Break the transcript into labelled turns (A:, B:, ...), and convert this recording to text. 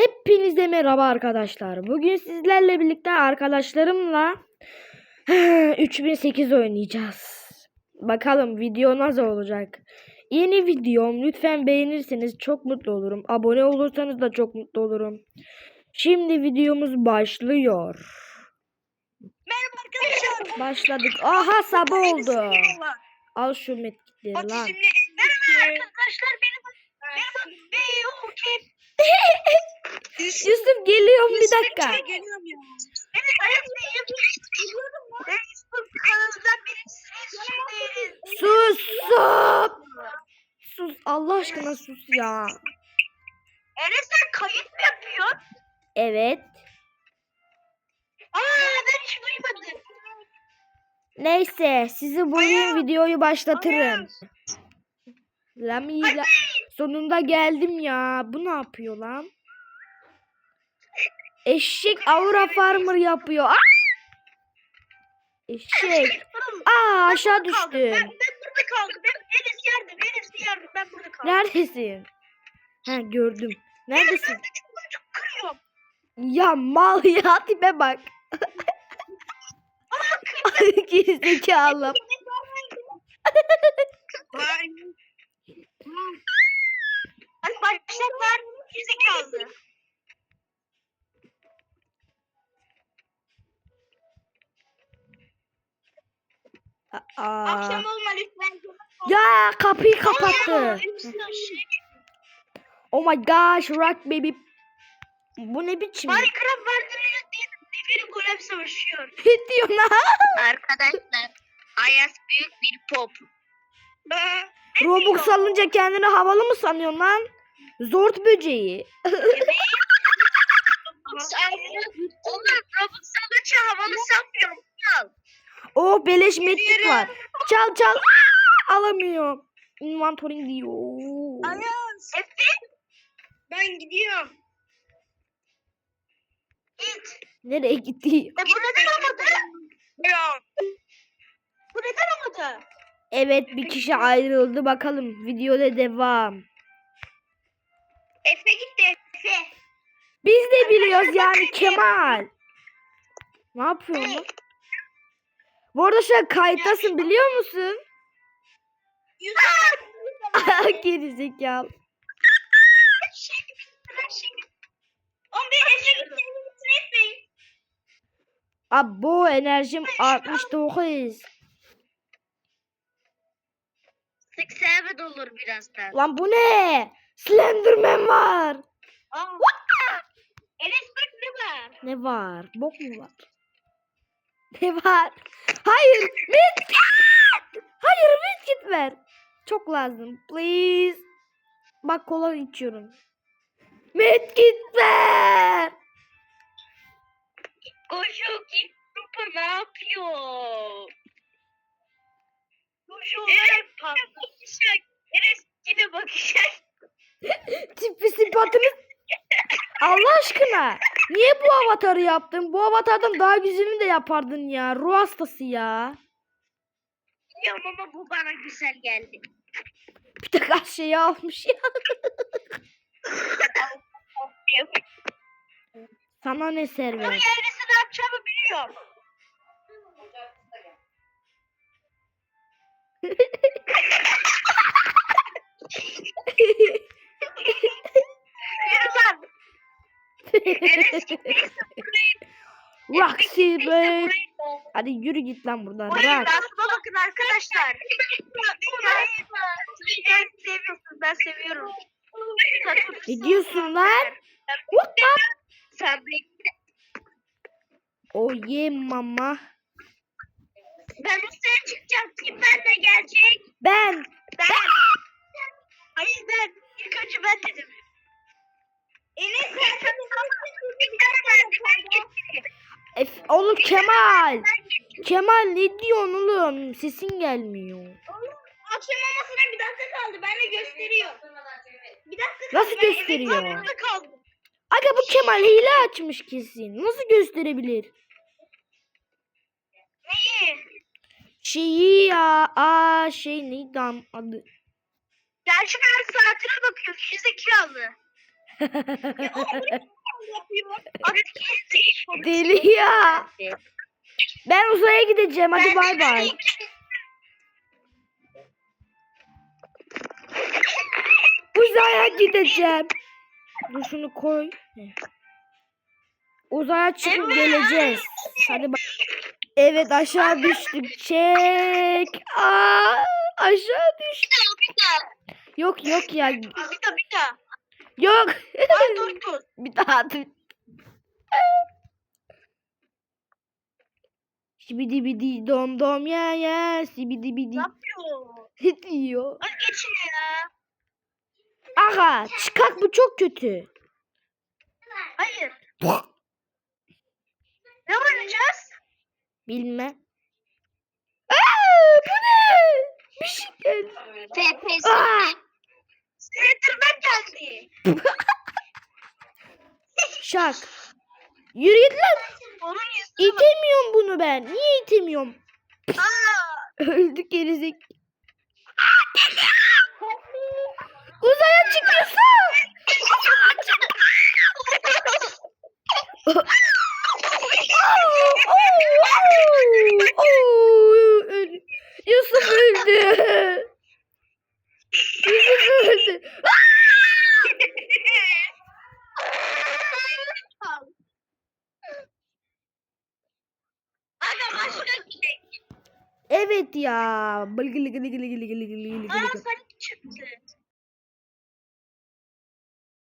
A: Hepinize merhaba arkadaşlar. Bugün sizlerle birlikte arkadaşlarımla 3008 oynayacağız. Bakalım video nasıl olacak. Yeni videom lütfen beğenirseniz çok mutlu olurum. Abone olursanız da çok mutlu olurum. Şimdi videomuz başlıyor.
B: Merhaba arkadaşlar.
A: Başladık. Aha sabah oldu. Al şu metkitleri lan.
B: Merhaba arkadaşlar. Benim benim Beyuki.
A: Yusuf geliyorum bir dakika.
B: Geliyorum ya. Evet Ayaz Bey'im. Geliyorum ya. Ben Yusuf kanalından birisiniz. Şimdi.
A: Sus sus. Sus Allah aşkına sus ya.
B: Enes sen kayıt mı yapıyorsun?
A: Evet.
B: Aa ben hiç duymadım.
A: Neyse sizi bugün videoyu başlatırım.
B: Ayaz.
A: Lami la- sonunda geldim ya. Bu ne yapıyor lan? Eşek Aura Farmer yapıyor. Aa! Eşek. Aa aşağı
B: Kaldım. Ben,
A: düştüm.
B: ben burada kaldım. Ben Enes yardım. Enes yardım. Ben burada kaldım.
A: Neredesin? Ha gördüm. Neredesin?
B: Ben de çok çok kırıyorum.
A: Ya mal ya tipe bak. Gerizekalı.
B: Hadi başlat var. Yüzük kaldı.
A: Aa.
B: Akşam olma lütfen.
A: Ya kapıyı kapattı.
B: Şey,
A: Oh my gosh, rock baby. Bu ne biçim?
B: Minecraft vardır diye bir golem savaşıyor.
A: Ne diyorsun lan?
B: Arkadaşlar Ayas büyük bir pop.
A: Robux alınca kendini havalı mı sanıyorsun lan? Zort böceği.
B: Oğlum Robux alınca havalı sanmıyorum. Al.
A: Oh beleş
B: Yürü.
A: var. Çal çal. Aa, alamıyor. Inventory'ing diyor.
B: Ayas. Efe. Ben gidiyorum. Git.
A: Nereye gitti?
B: E bu neden olmadı? Ya. Bu neden olmadı?
A: Evet bir kişi ayrıldı. Bakalım videoda devam.
B: Efe gitti Efe.
A: Biz de biliyoruz yani Kemal. Ne yapıyorsun? lan? Bu arada şu an kayıttasın biliyor musun?
B: Gitti. Efe.
A: Abo enerjim 69.
B: 87 olur birazdan.
A: Lan bu ne? Slenderman var.
B: Aa. Enes bak ne var?
A: Ne var? Bok mu var? Ne var? Hayır, medkit. Hayır, medkit ver. Çok lazım. Please. Bak kola içiyorum. Medkit ver.
B: Koşu git grupa ne yapıyor? Koşu evet, bakacak. Enes yine bakacak.
A: Tipi sıfatınız. Allah aşkına. Niye bu avatarı yaptın? Bu avatardan daha güzelini de yapardın ya. Ruh hastası ya.
B: Biliyorum ama bu bana güzel geldi.
A: Bir de her şeyi almış ya. Sana ne
B: Ama
A: server?
B: yerisi ne yapacağımı biliyorum. Yürü lan. Enes burayı.
A: Roxy babe. Hadi yürü git lan buradan. Rox.
B: dansıma bakın arkadaşlar. Ben ben seviyorum.
A: Ne diyorsun lan? What the?
B: Sen bekle.
A: Oh yeah mama.
B: Ben üstüne çıkacağım. Kim benimle gelecek?
A: Ben.
B: Ben.
A: Kemal. Kemal ne diyorsun oğlum? Sesin gelmiyor.
B: Akşam olmasına bir dakika kaldı. Ben de gösteriyor. Bir dakika
A: Nasıl
B: kaldı. Ben
A: gösteriyor?
B: burada kaldım.
A: Aga bu Kemal hile açmış kesin. Nasıl gösterebilir?
B: Neyi?
A: Şeyi ya. Aa şey neydi adı?
B: Gerçi ben saatine bakıyorum. Gerizekalı. Ya
A: Deli ya. Ben uzaya gideceğim. Hadi bay bay. Uzaya gideceğim. Dur şunu koy. Uzaya çıkıp geleceğiz. Hadi bak. Evet aşağı düştük. Çek. Aa, aşağı düştük. Yok yok ya.
B: Bir daha bir daha.
A: Yok.
B: Ay dur dur.
A: Bir daha dur. Şibidi bidi dom dom ya ya. Sibidi bidi.
B: Ne yapıyor?
A: Ne diyor?
B: Hadi geçin ya.
A: Aha çıkak bu çok kötü.
B: Hayır. Ne oynayacağız?
A: Bilmem. Aa, bu ne? Bir şey geldi.
B: TPS.
A: Aa,
B: Slenderman geldi.
A: Şak. Yürü git lan. İtemiyorum bunu ben. Niye itemiyorum? Öldük gerizek. Uzaya çıkıyorsun. Yusuf öldü. Yusuf öldü.
B: Aga başka bir şey.
A: Evet ya. Bılgı lıgı lıgı lıgı lıgı lıgı lıgı lıgı
B: Aa sarı çıktı.